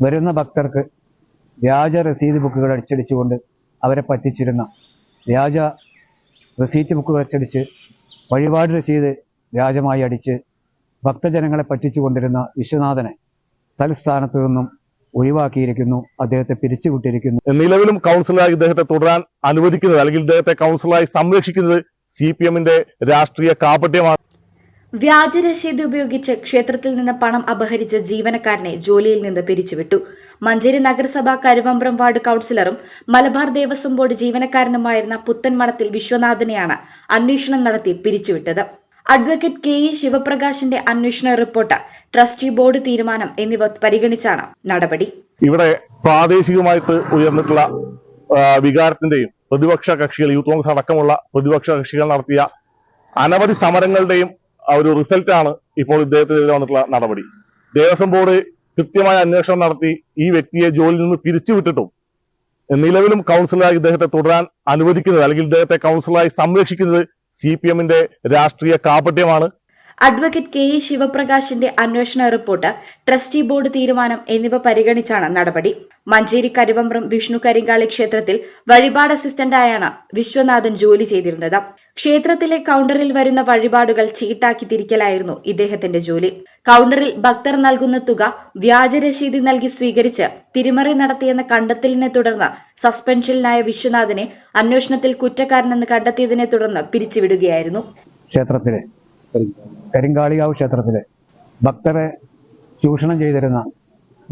വരുന്ന ഭക്തർക്ക് വ്യാജ റസീത് ബുക്കുകൾ അടിച്ചടിച്ചുകൊണ്ട് അവരെ പറ്റിച്ചിരുന്ന വ്യാജ റെസീറ്റ് ബുക്കുകൾ അച്ചടിച്ച് വഴിപാട് രസീത് വ്യാജമായി അടിച്ച് ഭക്തജനങ്ങളെ പറ്റിച്ചുകൊണ്ടിരുന്ന വിശ്വനാഥനെ തൽസ്ഥാനത്ത് നിന്നും ഒഴിവാക്കിയിരിക്കുന്നു. അദ്ദേഹത്തെ പിരിച്ചുവിട്ടിരിക്കുന്നു. നിലവിലും കൗൺസിലറായി ഇദ്ദേഹത്തെ തുടരാൻ അനുവദിക്കുന്നത് അല്ലെങ്കിൽ ഇദ്ദേഹത്തെ കൗൺസിലറായി സംരക്ഷിക്കുന്നത് സി പി എമ്മിന്റെ രാഷ്ട്രീയ കാപട്യമാണ്. വ്യാജ രശീത് ഉപയോഗിച്ച് ക്ഷേത്രത്തിൽ നിന്ന് പണം അപഹരിച്ച ജീവനക്കാരനെ ജോലിയിൽ നിന്ന് പിരിച്ചുവിട്ടു. മഞ്ചേരി നഗരസഭ കരുവമ്പ്രം വാർഡ് കൌൺസിലറും മലബാർ ദേവസ്വം ബോർഡ് ജീവനക്കാരനുമായിരുന്ന പുത്തൻമണത്തിൽ വിശ്വനാഥനെയാണ് അന്വേഷണം നടത്തി പിരിച്ചുവിട്ടത്. അഡ്വക്കേറ്റ് കെ ഇ ശിവപ്രകാശിന്റെ അന്വേഷണ റിപ്പോർട്ട് ട്രസ്റ്റി ബോർഡ് തീരുമാനം എന്നിവ പരിഗണിച്ചാണ് നടപടി. ഇവിടെ പ്രാദേശികമായിട്ട് ഉയർന്നിട്ടുള്ള വികാരത്തിന്റെയും പ്രതിപക്ഷ കക്ഷികൾ യൂത്ത് കോൺഗ്രസ് അടക്കമുള്ള പ്രതിപക്ഷ കക്ഷികൾ നടത്തിയ അനവധി സമരങ്ങളുടെയും ആ ഒരു റിസൾട്ടാണ് ഇപ്പോൾ ഇദ്ദേഹത്തിനെതിരെ വന്നിട്ടുള്ള നടപടി. ദേവസ്വം ബോർഡ് കൃത്യമായ അന്വേഷണം നടത്തി ഈ വ്യക്തിയെ ജോലിയിൽ നിന്ന് പിരിച്ചുവിട്ടിട്ടും നിലവിലും കൗൺസിലറായി ഇദ്ദേഹത്തെ തുടരാൻ അനുവദിക്കുന്നത് അല്ലെങ്കിൽ ഇദ്ദേഹത്തെ കൗൺസിലറായി സംരക്ഷിക്കുന്നത് സി പി എമ്മിന്റെ രാഷ്ട്രീയ കാപട്യമാണ്. അഡ്വക്കേറ്റ് കെ ഇ ശിവപ്രകാശിന്റെ അന്വേഷണ റിപ്പോർട്ട് ട്രസ്റ്റി ബോർഡ് തീരുമാനം എന്നിവ പരിഗണിച്ചാണ് നടപടി. മഞ്ചേരി കരുവമ്പ്രം വിഷ്ണു കരിങ്കാളി ക്ഷേത്രത്തിൽ വഴിപാട് അസിസ്റ്റന്റായാണ് വിശ്വനാഥൻ ജോലി ചെയ്തിരുന്നത്. ക്ഷേത്രത്തിലെ കൗണ്ടറിൽ വരുന്ന വഴിപാടുകൾ ചീട്ടാക്കി തിരിക്കലായിരുന്നു ഇദ്ദേഹത്തിന്റെ ജോലി. കൗണ്ടറിൽ ഭക്തർ നൽകുന്ന തുക വ്യാജ രശീതി നൽകി സ്വീകരിച്ച് തിരിമറി നടത്തിയെന്ന കണ്ടെത്തലിനെ തുടർന്ന് സസ്പെൻഷനിലായ വിശ്വനാഥനെ അന്വേഷണത്തിൽ കുറ്റക്കാരനെന്ന് കണ്ടെത്തിയതിനെ തുടർന്ന് പിരിച്ചുവിടുകയായിരുന്നു. ക്ഷേത്രത്തിലെ കരിങ്കാളികാവ് ക്ഷേത്രത്തിലെ ഭക്തരെ ചൂഷണം ചെയ്തിരുന്ന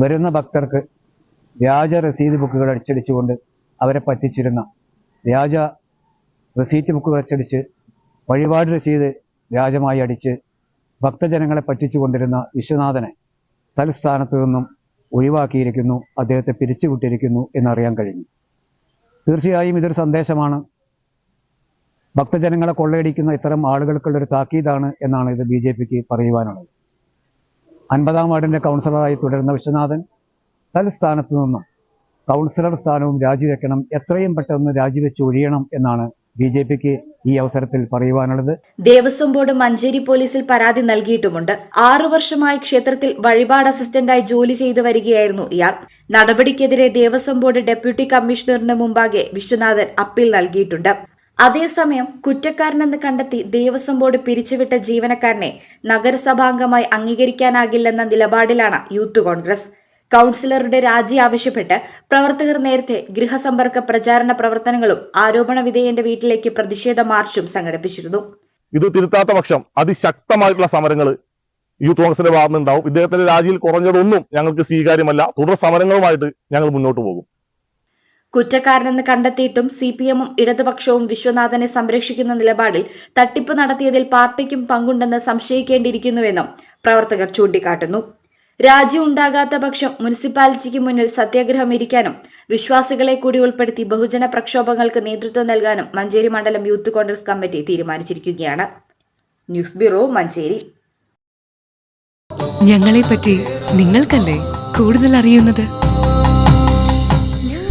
വരുന്ന ഭക്തർക്ക് വ്യാജ രസീത് ബുക്കുകൾ അടിച്ചടിച്ചുകൊണ്ട് അവരെ പറ്റിച്ചിരുന്ന വ്യാജ റെസീറ്റ് ബുക്കുകൾ അച്ചടിച്ച് വഴിപാട് രസീത് വ്യാജമായി അടിച്ച് ഭക്തജനങ്ങളെ പറ്റിച്ചുകൊണ്ടിരുന്ന വിശ്വനാഥനെ തൽസ്ഥാനത്ത് നിന്നും ഒഴിവാക്കിയിരിക്കുന്നു അദ്ദേഹത്തെ പിരിച്ചുവിട്ടിരിക്കുന്നു എന്നറിയാൻ കഴിഞ്ഞു. തീർച്ചയായും ഇതൊരു സന്ദേശമാണ്. ഭക്തജനങ്ങളെ കൊള്ളയടിക്കുന്ന ഇത്തരം ആളുകൾക്കുള്ള ഒരു താക്കീതാണ് എന്നാണ് ഇത് ബി ജെ പിക്ക് പറയുവാനുള്ളത്. അൻപതാം വാർഡിന്റെ കൗൺസിലറായി തുടരുന്ന വിശ്വനാഥൻ തൽസ്ഥാനത്ത് നിന്നും കൗൺസിലർ സ്ഥാനവും രാജിവെക്കണം എത്രയും പെട്ടെന്ന് രാജിവെച്ച് ഒഴിയണം എന്നാണ് ബി ജെ പിക്ക് ഈ അവസരത്തിൽ പറയുവാനുള്ളത്. ദേവസ്വം ബോർഡ് മഞ്ചേരി പോലീസിൽ പരാതി നൽകിയിട്ടുമുണ്ട്. ആറു വർഷമായി ക്ഷേത്രത്തിൽ വഴിപാട് അസിസ്റ്റന്റായി ജോലി ചെയ്തു വരികയായിരുന്നു ഇയാൾ. നടപടിക്കെതിരെ ദേവസ്വം ബോർഡ് ഡെപ്യൂട്ടി കമ്മീഷണറിന് മുമ്പാകെ വിശ്വനാഥൻ അപ്പീൽ നൽകിയിട്ടുണ്ട്. അതേസമയം കുറ്റക്കാരനെന്ന് കണ്ടെത്തി ദേവസ്വം ബോർഡ് പിരിച്ചുവിട്ട ജീവനക്കാരനെ നഗരസഭാംഗമായി അംഗീകരിക്കാനാകില്ലെന്ന നിലപാടിലാണ് യൂത്ത് കോൺഗ്രസ്. കൌൺസിലറുടെ രാജി ആവശ്യപ്പെട്ട് പ്രവർത്തകർ നേരത്തെ ഗൃഹസമ്പർക്ക പ്രചാരണ പ്രവർത്തനങ്ങളും ആരോപണ വിധേയന്റെ വീട്ടിലേക്ക് പ്രതിഷേധ മാർച്ചും സംഘടിപ്പിച്ചിരുന്നു. ഇത് തിരുത്താത്ത പക്ഷം അതിശക്തമായിട്ടുള്ള സമരങ്ങൾ യൂത്ത് കോൺഗ്രസിന്റെ ഭാഗത്തുനിന്നുണ്ടാവും. ഇദ്ദേഹത്തിന്റെ രാജിയിൽ കുറഞ്ഞതൊന്നും ഞങ്ങൾക്ക് സ്വീകാര്യമല്ല. തുടർ സമരങ്ങളുമായിട്ട് ഞങ്ങൾ മുന്നോട്ട് പോകും. കുറ്റക്കാരനെന്ന് കണ്ടെത്തിയിട്ടും സി പി എമ്മും ഇടതുപക്ഷവും വിശ്വനാഥനെ സംരക്ഷിക്കുന്ന നിലപാടിൽ തട്ടിപ്പ് നടത്തിയതിൽ പാർട്ടിക്കും പങ്കുണ്ടെന്ന് സംശയിക്കേണ്ടിയിരിക്കുന്നുവെന്നും പ്രവർത്തകർ ചൂണ്ടിക്കാട്ടുന്നു. രാജ്യം ഉണ്ടാകാത്ത പക്ഷം മുനിസിപ്പാലിറ്റിക്ക് മുന്നിൽ സത്യാഗ്രഹം ഇരിക്കാനും വിശ്വാസികളെ കൂടി ഉൾപ്പെടുത്തി ബഹുജന പ്രക്ഷോഭങ്ങൾക്ക് നേതൃത്വം നൽകാനും മഞ്ചേരി മണ്ഡലം യൂത്ത് കോൺഗ്രസ് കമ്മിറ്റി തീരുമാനിച്ചിരിക്കുകയാണ്. News bureau Manjeri. ഞങ്ങളെപ്പറ്റി നിങ്ങൾക്കല്ലേ കൂടുതൽ അറിയുന്നത്?